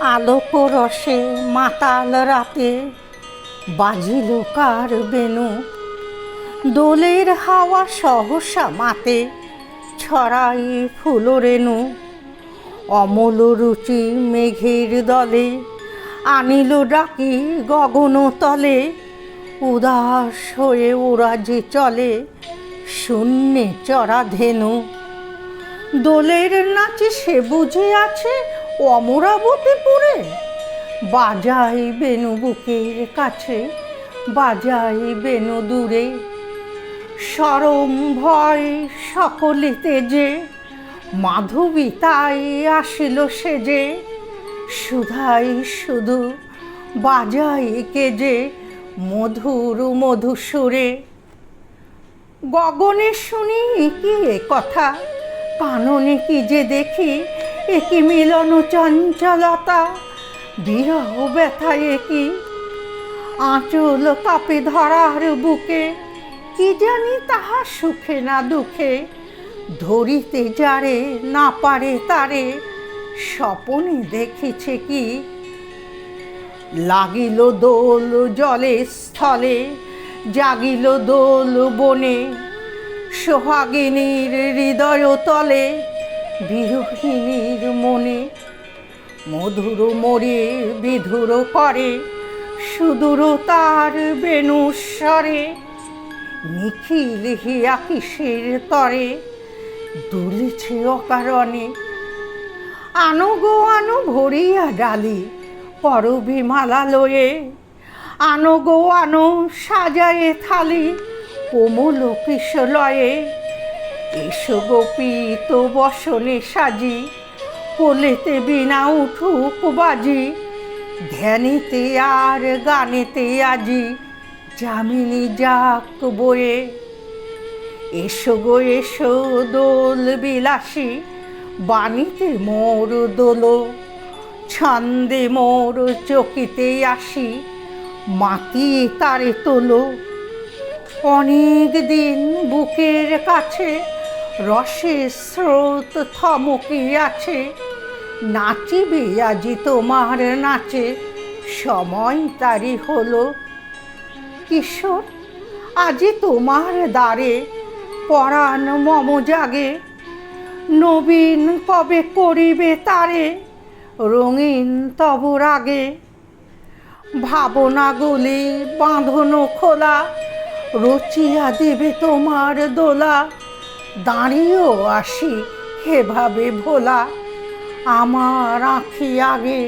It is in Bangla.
আলোক রসে মাতাল রাতে বাজিল কার বেনু দোলের হাওয়া সহসা মাতে ছড়াই ফুলরেণু অমল রুচি মেঘের দলে আনিল ডাকি গগন তলে। উদাস হয়ে ওরা যে চলে, শূন্যে চড়া ধেনু। দোলের নাচে সে বুঝে আছে অমরাবতীপুরে বাজাই বেনু বুকের কাছে, বাজাই বেনু দূরে। সরম ভয় সকলিতে যে, মাধবী তাই আসিল সে যে। সুধাই শুধু বাজাই কে যে, মধুর মধুসুরে। গগনে শুনি কি কথা, কাননে কি যে দেখি একই মিলন চঞ্চলতা বিরহ ব্যথা কি আঁচল কাপে ধরার বুকে, কি জানি তাহা সুখে না দুঃখে। ধরিতে যারে না পারে তারে, স্বপনে দেখেছে কি। লাগিল দোল জলে স্থলে, জাগিল দোল বনে, সোহাগিনীর হৃদয় তলে বিরোহিনীর মনে মধুর মোরে বিধুর করে সুদূর তার বেনুস্বরে নিখিল হিয়া কিসের তরে দুলিছে অকারণে। আনো গো, আনো ভরিয়া ডালি পরবি মালা লয়ে। আনো গো, আনো সাজায়ে থালি কোমল কিশলয়ে। এসো গোপী তো বসনে সাজি, কোলেতে বিনা উঠুক বাজি, ধ্যানেতে আর গানেতে আজি, যামিনী যাক বয়ে। এসো গো, এসো দোল বিলাসী, বাণীতে মোর দোলো, ছন্দে মোর চকিতে আসি, মাতি তারে তোলো। অনেক দিন বুকের কাছে রসের স্রোত থমকি আছে নাচিবে আজি তোমার নাচে, সময় তারি হলো। কিশোর, আজি তোমার দ্বারে পরাণ মম জাগে, নবীন কবে করিবে তারে রঙিন তব রাগে ভাবনাগুলি বাঁধনো খোলা, রচিয়া দেবে তোমার দোলা দাঁড়িয়েও আসি হেভাবে ভোলা। আমার আঁখি আগে